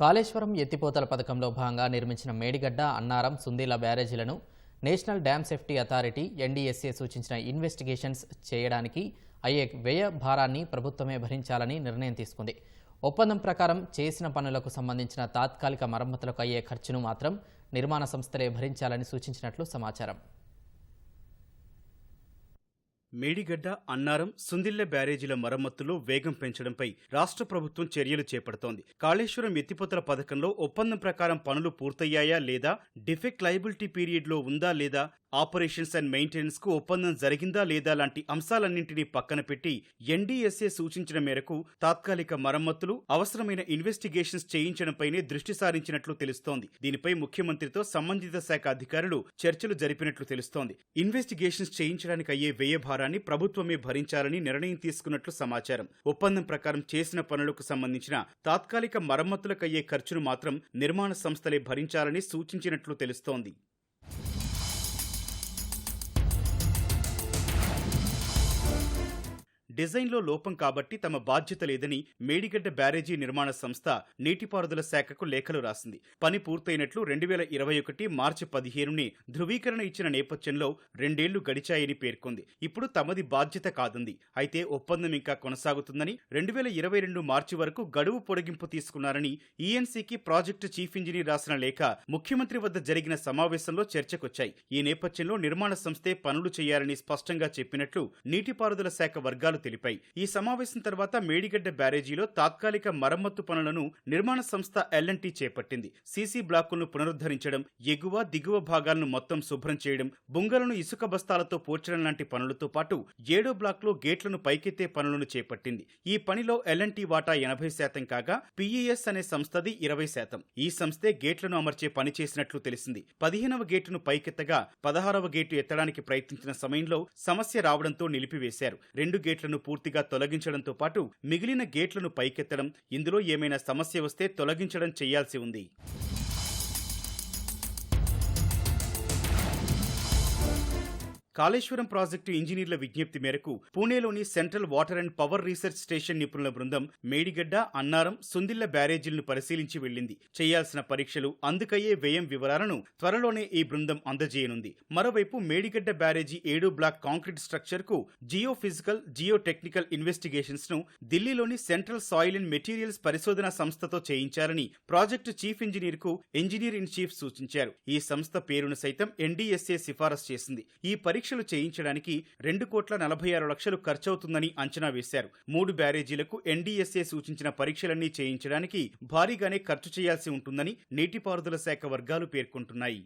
కాళేశ్వరం ఎత్తిపోతల పథకంలో భాగంగా నిర్మించిన Medigadda Annaram Sundilla బ్యారేజీలను national dam safety authority NDSA సూచించిన ఇన్వెస్టిగేషన్స్ చేయడానికి అయ్యే వ్యయ భారాన్ని ప్రభుత్వమే భరించాలని నిర్ణయం తీసుకుంది. ఒప్పందం ప్రకారం చేసిన పనులకు సంబంధించిన తాత్కాలిక మరమ్మతులకు అయ్యే ఖర్చును మాత్రం నిర్మాణ సంస్థలే భరించాలని సూచించినట్లు సమాచారం. మేడిగడ్డ అన్నారం సుందిల్లె బ్యారేజీల మరమ్మతుల్లో వేగం పెంచడంపై రాష్ట్ర ప్రభుత్వం చర్యలు చేపడుతోంది. కాళేశ్వరం ఎత్తిపోతల పథకంలో ఒప్పందం ప్రకారం పనులు పూర్తయ్యాయా లేదా డిఫెక్ట్ లయబిలిటీ పీరియడ్లో ఉందా లేదా ఆపరేషన్స్ అండ్ మెయింటెనెన్స్కు ఒప్పందం జరిగిందా లేదా లాంటి అంశాలన్నింటినీ పక్కన పెట్టి ఎన్డీఎస్ఏ సూచించిన మేరకు తాత్కాలిక మరమ్మతులు అవసరమైన ఇన్వెస్టిగేషన్స్ చేయించడంపైనే దృష్టి సారించినట్లు తెలుస్తోంది. దీనిపై ముఖ్యమంత్రితో సంబంధిత శాఖ అధికారులు చర్చలు జరిపినట్లు తెలుస్తోంది. ఇన్వెస్టిగేషన్స్ చేయించడానికి అయ్యే వ్యయ భారాన్ని ప్రభుత్వమే భరించాలని నిర్ణయం తీసుకున్నట్లు సమాచారం. ఒప్పందం ప్రకారం చేసిన పనులకు సంబంధించిన తాత్కాలిక మరమ్మతులకయ్యే ఖర్చును మాత్రం నిర్మాణ సంస్థలే భరించాలని సూచించినట్లు తెలుస్తోంది. డిజైన్లో లోపం కాబట్టి తమ బాధ్యత లేదని మేడిగడ్డ బ్యారేజీ నిర్మాణ సంస్థ నీటిపారుదల శాఖకు లేఖలు రాసింది. పని పూర్తయినట్లు రెండు వేల ఇరవై ఒకటి మార్చి పదిహేనుని ధృవీకరణ ఇచ్చిన నేపథ్యంలో రెండేళ్ళు గడిచాయని పేర్కొంది. ఇప్పుడు తమది బాధ్యత కాదంది. అయితే ఒప్పందం ఇంకా కొనసాగుతుందని రెండు వేల ఇరవై రెండు మార్చి వరకు గడువు పొడిగింపు తీసుకున్నారని ఈఎన్సీకి ప్రాజెక్టు చీఫ్ ఇంజనీర్ రాసిన లేఖ ముఖ్యమంత్రి వద్ద జరిగిన సమావేశంలో చర్చకొచ్చాయి. ఈ నేపథ్యంలో నిర్మాణ సంస్థే పనులు చేయాలని స్పష్టంగా చెప్పినట్లు నీటిపారుదల శాఖ వర్గాలు తెలిపాయి. ఈ సమావేశం తర్వాత మేడిగడ్డ బ్యారేజీలో తాత్కాలిక మరమ్మత్తు పనులను నిర్మాణ సంస్థ ఎల్ఎన్టీ చేపట్టింది. సీసీ బ్లాకులను పునరుద్ధరించడం ఎగువ దిగువ భాగాలను మొత్తం శుభ్రం చేయడం బుంగలను ఇసుక బస్తాలతో పోర్చడం లాంటి పనులతో పాటు ఏడో బ్లాక్లో గేట్లను పైకెత్తే పనులను చేపట్టింది. ఈ పనిలో ఎల్ఎన్టీ వాటా ఎనభై శాతం కాగా పీఈఎస్ అనే సంస్థది ఇరవై శాతం. ఈ సంస్థే గేట్లను అమర్చే పని చేసినట్లు తెలిసింది. పదిహేనవ గేటును పైకెత్తగా పదహారవ గేటు ఎత్తడానికి ప్రయత్నించిన సమయంలో సమస్య రావడంతో నిలిపివేశారు. రెండు గేట్లను పూర్తిగా తొలగించడంతో పాటు మిగిలిన గేట్లను పైకెత్తడం ఇందులో ఏమైనా సమస్య వస్తే తొలగించడం చేయాల్సి ఉంది. కాళేశ్వరం ప్రాజెక్టు ఇంజనీర్ల విజ్ఞప్తి మేరకు పూణేలోని central water and power research station నిపుణుల బృందం మేడిగడ్డ అన్నారం సుందిల్ల బ్యారేజీలను పరిశీలించి వెళ్ళింది చేయాల్సిన పరీక్షలు అందుకయ్యే వ్యయం వివరాలను త్వరలోనే ఈ బృందం అందజేయనుంది. మరోవైపు మేడిగడ్డ బ్యారేజీ ఏడు బ్లాక్ కాంక్రీట్ స్ట్రక్చర్కు జియో ఫిజికల్ జియో టెక్నికల్ ఇన్వెస్టిగేషన్స్ను ఢిల్లీలోని సెంట్రల్ సాయిల్ అండ్ మెటీరియల్స్ పరిశోధన సంస్థతో చేయించారని ప్రాజెక్టు చీఫ్ ఇంజనీర్కు ఇంజనీర్ ఇన్ చీఫ్ సూచించారు. ఈ సంస్థ పేరును సైతం ఎన్డీఎస్ఏ సిఫారసు చేసింది. ఈ పరీక్ష పరీక్షలు చేయించడానికి రెండు కోట్ల నలభై ఆరు లక్షలు ఖర్చవుతుందని అంచనా వేశారు. మూడు బ్యారేజీలకు ఎన్డీఎస్ఏ సూచించిన పరీక్షలన్నీ చేయించడానికి భారీగానే ఖర్చు చేయాల్సి ఉంటుందని నీటిపారుదల శాఖ వర్గాలు పేర్కొంటున్నాయి.